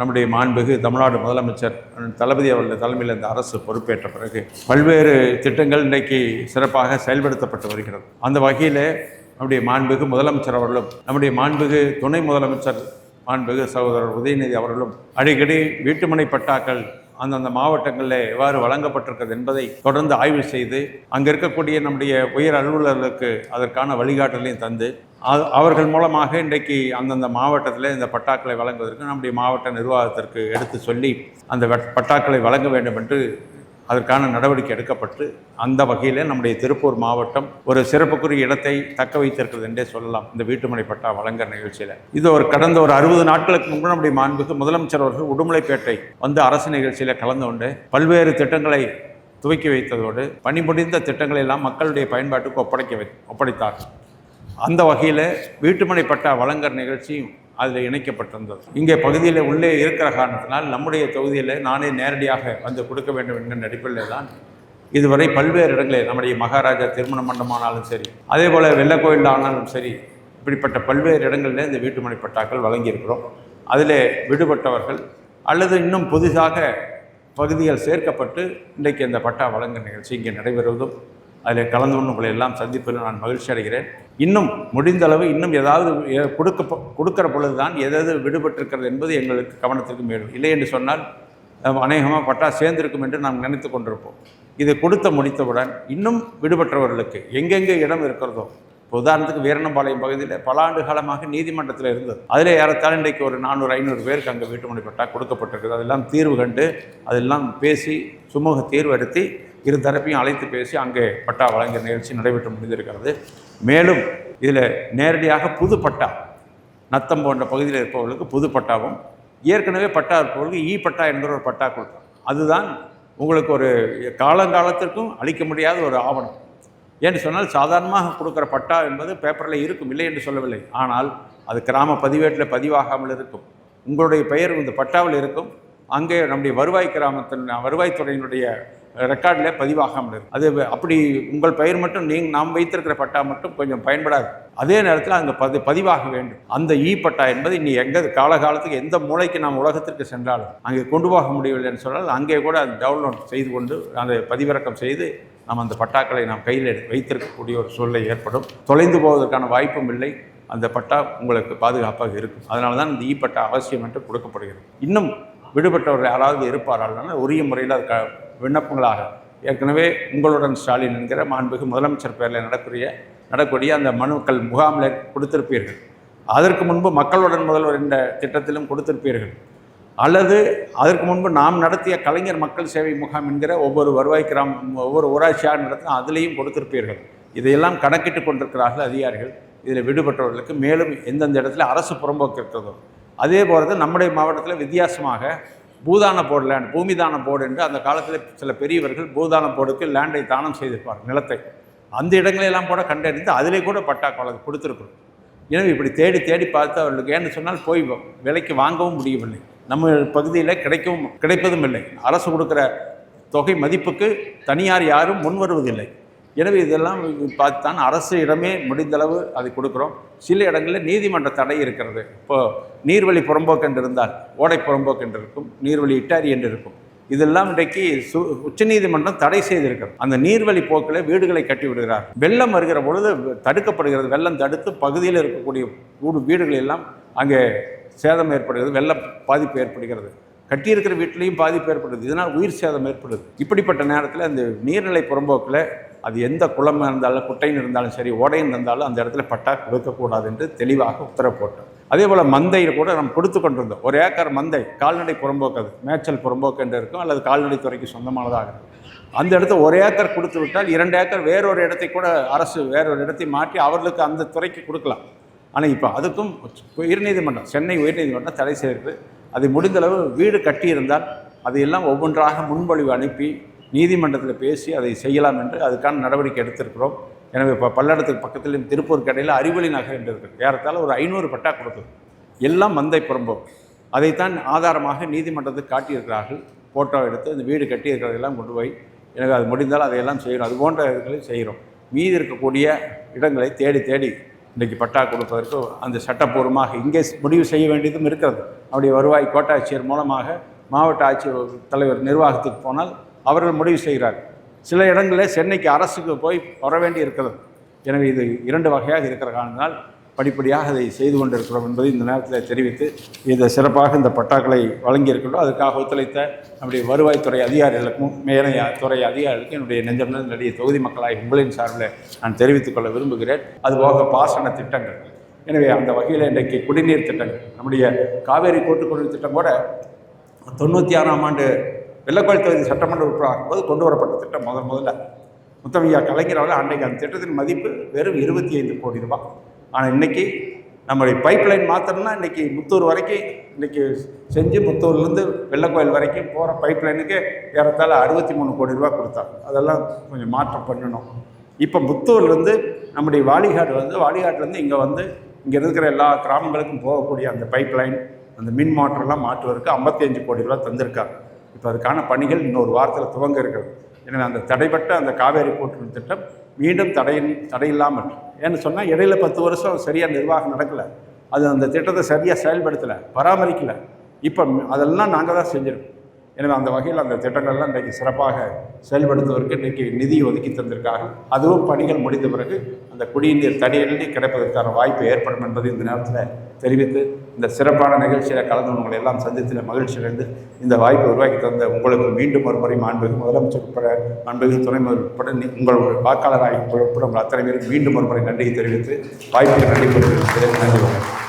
நம்முடைய மாண்புகு தமிழ்நாடு முதலமைச்சர் தளபதி அவர்கள் தலைமையில் இந்த அரசு பொறுப்பேற்ற பிறகு பல்வேறு திட்டங்கள் இன்றைக்கு சிறப்பாக செயல்படுத்தப்பட்டு வருகிறது. அந்த வகையில் நம்முடைய மாண்புகு முதலமைச்சர் அவர்களும் நம்முடைய மாண்புகு துணை முதலமைச்சர் மாண்புகு சகோதரர் உதயநிதி அவர்களும் அடிக்கடி வீட்டுமனை பட்டாக்கள் அந்தந்த மாவட்டங்களில் எவ்வாறு வழங்கப்பட்டிருக்கிறது என்பதை தொடர்ந்து ஆய்வு செய்து அங்கே இருக்கக்கூடிய நம்முடைய உயர் அலுவலர்களுக்கு அதற்கான வழிகாட்டலையும் தந்து அவர்கள் மூலமாக இன்றைக்கு அந்தந்த மாவட்டத்தில் இந்த பட்டாக்களை வழங்குவதற்கு நம்முடைய மாவட்ட நிர்வாகத்திற்கு எடுத்து சொல்லி அந்த பட்டாக்களை வழங்க வேண்டும் என்று அதற்கான நடவடிக்கை எடுக்கப்பட்டு அந்த வகையில் நம்முடைய திருப்பூர் மாவட்டம் ஒரு சிறப்புக்குரிய இடத்தை தக்க வைத்திருக்கிறது என்றே சொல்லலாம். இந்த வீட்டுமனை பட்டா வழங்குற நிகழ்ச்சியில். இது ஒரு கடந்த ஒரு அறுபது நாட்களுக்கு முன்பு நம்முடைய மாண்புக்கு முதலமைச்சர் அவர்கள் உடுமலைப்பேட்டை வந்து அரசு நிகழ்ச்சியில் கலந்து கொண்டு பல்வேறு திட்டங்களை துவக்கி வைத்ததோடு பணி முடிந்த திட்டங்களை எல்லாம் மக்களுடைய பயன்பாட்டுக்கு ஒப்படைக்க வை ஒப்படைத்தார். அந்த வகையில் வீட்டுமனை பட்டா வழங்குற நிகழ்ச்சியும் அதில் இணைக்கப்பட்டிருந்தது. இங்கே பகுதியில் உள்ளே இருக்கிற காரணத்தினால் நம்முடைய தொகுதியில் நானே நேரடியாக வந்து கொடுக்க வேண்டும் என்கிற அடிப்படையில் தான் இதுவரை பல்வேறு இடங்களில் நம்முடைய மகாராஜா திருமண மண்டபமானாலும் சரி அதே போல் வெள்ளக்கோயில் ஆனாலும் சரி இப்படிப்பட்ட பல்வேறு இடங்களில் இந்த வீட்டுமனை பட்டாக்கள் வழங்கியிருக்கிறோம். அதில் விடுபட்டவர்கள் அல்லது இன்னும் புதிதாக பகுதிகள் சேர்க்கப்பட்டு இன்றைக்கு இந்த பட்டா வழங்கும் நிகழ்ச்சி இங்கே நடைபெறுவதும் அதில் கலந்து கொண்டு உங்களை எல்லாம் சந்திப்பதில் நான் மகிழ்ச்சி அடைகிறேன். இன்னும் முடிந்த அளவு இன்னும் ஏதாவது கொடுக்க கொடுக்கிற பொழுது தான் எதாவது விடுபட்டிருக்கிறது என்பது எங்களுக்கு கவனத்திற்கு மேலும் இல்லை என்று சொன்னால் அநேகமாக பட்டா சேர்ந்திருக்கும் என்று நாம் நினைத்து கொண்டிருப்போம். இதை கொடுத்த முடித்தவுடன் இன்னும் விடுபட்டவர்களுக்கு எங்கெங்கே இடம் இருக்கிறதோ இப்போ உதாரணத்துக்கு வீரணம்பாளையம் பகுதியில் பல ஆண்டு காலமாக நீதிமன்றத்தில் இருந்தது. அதில் ஏறத்தாழ் இன்றைக்கு ஒரு நானூறு ஐநூறு பேருக்கு அங்கே வீட்டுமனை பட்டா கொடுக்கப்பட்டிருக்குது. அதெல்லாம் தீர்வு கண்டு அதெல்லாம் பேசி சுமூக தீர்வு எடுத்து இரு தரப்பையும் அழைத்து பேசி அங்கே பட்டா வழங்கிய நிகழ்ச்சி நடைபெற்று முடிந்திருக்கிறது. மேலும் இதில் நேரடியாக புது பட்டா நத்தம் போன்ற பகுதியில் இருப்பவர்களுக்கு புது பட்டாவும் ஏற்கனவே பட்டா இருப்பவர்களுக்கு இ பட்டா என்கிற ஒரு பட்டா கொடுக்கும் அதுதான் உங்களுக்கு ஒரு காலங்காலத்திற்கும் அளிக்க முடியாத ஒரு ஆவணம். ஏன்னு சொன்னால் சாதாரணமாக கொடுக்குற பட்டா என்பது பேப்பரில் இருக்கும் இல்லை என்று சொல்லவில்லை. ஆனால் அது கிராம பதிவேட்டில் பதிவாகாமல் இருக்கும். உங்களுடைய பெயர் இந்த பட்டாவில் இருக்கும். அங்கே நம்முடைய வருவாய் கிராமத்தின் வருவாய்த்துறையினுடைய ரெக்கார்டில் பதிவாகாமல் இருக்கும் அது அப்படி உங்கள் பெயர் மட்டும் நீங்கள் நாம் வைத்திருக்கிற பட்டா மட்டும் கொஞ்சம் பயன்படாது. அதே நேரத்தில் அங்கே பதி பதிவாக வேண்டும். அந்த இ பட்டா என்பது இனி எங்கே காலகாலத்துக்கு எந்த மூலைக்கு நாம் உலகத்திற்கு சென்றாலும் அங்கே கொண்டு போக முடியவில்லை சொன்னால் அங்கே கூட அது டவுன்லோட் செய்து கொண்டு அதை பதிவிறக்கம் செய்து நாம் அந்த பட்டாக்களை நாம் கையில் எடுத்து வைத்திருக்கக்கூடிய ஒரு சூழ்நிலை ஏற்படும். தொலைந்து போவதற்கான வாய்ப்பும் இல்லை. அந்த பட்டா உங்களுக்கு பாதுகாப்பாக இருக்கும். அதனால தான் இந்த இ பட்டா அவசியம் என்று கொடுக்கப்படுகிறது. இன்னும் விடுபட்டவர்கள் யாராவது இருப்பார்கள் உரிய முறையில் அது க விண்ணப்பங்களாக. ஏற்கனவே உங்களுடன் ஸ்டாலின் என்கிற மாண்புக்கு முதலமைச்சர் பேரில் நடக்கூடிய நடக்கூடிய அந்த மனுக்கள் முகாமில் கொடுத்திருப்பீர்கள். அதற்கு முன்பு மக்களுடன் முதல்வர் என்ற திட்டத்திலும் கொடுத்திருப்பீர்கள். அல்லது அதற்கு முன்பு நாம் நடத்திய கலைஞர் மக்கள் சேவை முகாம் என்கிற ஒவ்வொரு வருவாய் கிராம ஒவ்வொரு ஊராட்சியாக நடத்தின அதிலையும் கொடுத்திருப்பீர்கள். இதையெல்லாம் கணக்கிட்டு கொண்டிருக்கிறார்கள் அதிகாரிகள். இதில் விடுபட்டவர்களுக்கு மேலும் எந்தெந்த இடத்துல அரசு புறம்போக்கு இருக்கிறதோ. அதே போகிறது நம்முடைய மாவட்டத்தில் வித்தியாசமாக Bhoodan board land Bhoomidan board என்று அந்த காலத்தில் சில பெரியவர்கள் பூதான போர்டுக்கு லேண்டை தானம் செய்திருப்பார் நிலத்தை. அந்த இடங்களெல்லாம் கூட கண்டறிந்து அதிலே கூட பட்டா கொலை கொடுத்துருக்கணும் எனவே இப்படி தேடி தேடி பார்த்து அவர்களுக்கு ஏன்னு சொன்னால் போய் வ- விலைக்கு வாங்கவும் முடியவில்லை. நம்ம பகுதியில் கிடைக்கவும் கிடைப்பதும் இல்லை. அரசு கொடுக்குற தொகை மதிப்புக்கு தனியார் யாரும் முன் வருவதில்லை எனவே இதெல்லாம் பார்த்து தான் அரசு இடமே முடிந்தளவு அதை கொடுக்குறோம். சில இடங்களில் நீதிமன்ற தடை இருக்கிறது. இப்போது நீர்வழி புறம்போக்கு என்று இருந்தால் ஓடை புறம்போக்கு என்று இருக்கும் நீர்வழி இட்டாரி என்று இருக்கும். இதெல்லாம் இன்றைக்கு சு உச்சநீதிமன்றம் தடை செய்திருக்கிறது. அந்த நீர்வழி போக்கில் வீடுகளை கட்டி விடுகிறார். வெள்ளம் வருகிற பொழுது தடுக்கப்படுகிறது. வெள்ளம் தடுத்து பகுதியில் இருக்கக்கூடிய வீடு வீடுகள் எல்லாம் அங்கே சேதம் ஏற்படுகிறது. வெள்ள பாதிப்பு ஏற்படுகிறது. கட்டியிருக்கிற வீட்லேயும் பாதிப்பு ஏற்படுது. இதனால் உயிர் சேதம் ஏற்படுது. இப்படிப்பட்ட நேரத்தில் அந்த நீர்நிலை புறம்போக்கில் அது எந்த குளம் இருந்தாலும் குட்டைன்னு இருந்தாலும் சரி ஓடைன்னு இருந்தாலும் அந்த இடத்துல பட்டா கொடுக்கக்கூடாது என்று தெளிவாக உத்தரவு போட்டோம். அதே போல் மந்தையில் கூட நம்ம கொடுத்து கொண்டிருந்தோம். ஒரு ஏக்கர் மந்தை கால்நடை புறம்போக்கு அது. மேய்ச்சல் புறம்போக்கு என்று இருக்கும் அல்லது கால்நடைத்துறைக்கு சொந்தமானதாக இருக்கும். அந்த இடத்த ஒரு ஏக்கர் கொடுத்து விட்டால் இரண்டு ஏக்கர் வேறொரு இடத்தை கூட அரசு வேறொரு இடத்தை மாற்றி அவர்களுக்கு அந்த துறைக்கு கொடுக்கலாம். ஆனால் இப்போ அதுக்கும் உயர்நீதிமன்றம் சென்னை உயர்நீதிமன்றம் தடை செய்கிறது அது முடிந்தளவு வீடு கட்டியிருந்தால் அதையெல்லாம் ஒவ்வொன்றாக முன்மொழிவு அனுப்பி நீதிமன்றத்தில் பேசி அதை செய்யலாம் என்று அதுக்கான நடவடிக்கை எடுத்திருக்கிறோம். எனவே இப்போ பல்லடத்துக்கு பக்கத்தில் திருப்பூர் கடையில் அறிவொளி நகர் என்று இருக்குது ஒரு ஐநூறு பட்டா கொடுத்தது. எல்லாம் மந்தை புறம்போம் அதைத்தான் ஆதாரமாக நீதிமன்றத்துக்கு காட்டியிருக்கிறார்கள். ஃபோட்டோ எடுத்து இந்த வீடு கட்டியிருக்கிறதெல்லாம் கொண்டு போய் எனக்கு அது முடிந்தால் அதையெல்லாம் செய்கிறோம் அது போன்ற இதுகளை செய்கிறோம் மீதி இருக்கக்கூடிய இடங்களை தேடி தேடி இன்றைக்கு பட்டா கொடுப்பதற்கு அந்த சட்டப்பூர்வமாக இங்கே முடிவு செய்ய வேண்டியதும் இருக்கிறது. அப்படி வருவாய் கோட்டாட்சியர் மூலமாக மாவட்ட ஆட்சியர் தலைவர் நிர்வாகத்துக்கு போனால் அவர்கள் முடிவு செய்கிறார். சில இடங்களில் சென்னைக்கு அரசுக்கு போய் வர வேண்டி இருக்கிறது. எனவே இது இரண்டு வகையாக இருக்கிற காரணத்தினால் படிப்படியாக அதை செய்து கொண்டிருக்கிறோம் என்பதை இந்த நேரத்தில் தெரிவித்து இதை சிறப்பாக இந்த பட்டாக்களை வழங்கியிருக்கின்றோம். அதுக்காக ஒத்துழைத்த நம்முடைய வருவாய்த்துறை அதிகாரிகளுக்கும் மேலைய துறை அதிகாரிகளுக்கும் என்னுடைய நெஞ்சம் நிறைய தொகுதி மக்களாய் உங்களின் சார்பில் நான் தெரிவித்துக் கொள்ள விரும்புகிறேன். அதுபோக பாசன திட்டங்கள். எனவே அந்த வகையில் இன்றைக்கு குடிநீர் திட்டங்கள். நம்முடைய காவேரி கூட்டுக்குடிநீர் திட்டம் கூட தொண்ணூற்றி ஆறாம் ஆண்டு வெள்ளக்கோயில் தொகுதி சட்டமன்ற உறுப்பினர் போது கொண்டு வரப்பட்ட திட்டம் முதல் முதல்ல. முத்தமையா கலைஞர் அவர்கள் அன்றைக்கு அந்த திட்டத்தின் மதிப்பு வெறும் இருபத்தி ஐந்து கோடி ரூபாய். ஆனால் இன்னைக்கு நம்முடைய பைப் லைன் மாத்திரம்னா இன்றைக்கி முத்தூர் வரைக்கும் இன்றைக்கி செஞ்சு முத்தூர்லேருந்து வெள்ளக்கோயில் வரைக்கும் போகிற பைப் லைனுக்கு ஏறத்தாழ அறுபத்தி மூணு கோடி ரூபா கொடுத்தாங்க. அதெல்லாம் கொஞ்சம் மாற்றம் பண்ணணும். இப்போ முத்தூர்லேருந்து நம்முடைய வாலிகாடு வந்து வாலிகாட்லேருந்து இங்கே வந்து இங்கே இருக்கிற எல்லா கிராமங்களுக்கும் போகக்கூடிய அந்த பைப் லைன் அந்த மின் மோட்டர்லாம் மாற்றுவதற்கு 55 கோடி ரூபா தந்திருக்காங்க. இப்போ அதுக்கான பணிகள் இன்னொரு வாரத்தில் துவங்க இருக்கிறது. எனவே அந்த தடைப்பட்ட அந்த காவேரி கூட்டுறவு திட்டம் மீண்டும் தடையின் தடையில்லாமல் ஏன்னு சொன்னால் இடையில பத்து வருஷம் சரியாக நிர்வாகம் நடக்கலை. அது அந்த திட்டத்தை சரியாக செயல்படுத்தலை பராமரிக்கலை. இப்போ அதெல்லாம் நாங்கள் தான் செஞ்சிருக்கோம். எனவே அந்த வகையில் அந்த திட்டங்கள்லாம் இன்றைக்கு சிறப்பாக செயல்படுத்துவதற்கு இன்றைக்கி நிதி ஒதுக்கி தந்திருக்காங்க அதுவும் பணிகள் முடிந்த பிறகு அந்த குடிநீர் தடையின்றி கிடைப்பதற்கான வாய்ப்பு ஏற்படும் என்பதை இந்த நேரத்தில் தெரிவித்து இந்த சிறப்பான நிகழ்ச்சியில் கலந்து உங்களை எல்லாம் சந்தித்து மகிழ்ச்சியடைந்து இந்த வாய்ப்பை உருவாக்கி தந்த உங்களுக்கு மீண்டும் ஒரு முறை முதலமைச்சர் உட்பட மாண்புக்கு துணை உட்பட நீ- உங்கள் வாக்காளராக உட்பட உங்கள் அத்தனை பேரும் மீண்டும் ஒரு முறை நன்றியை தெரிவித்து வாய்ப்புக்கு நன்றி கூறுகிறேன் நன்றி. வணக்கம்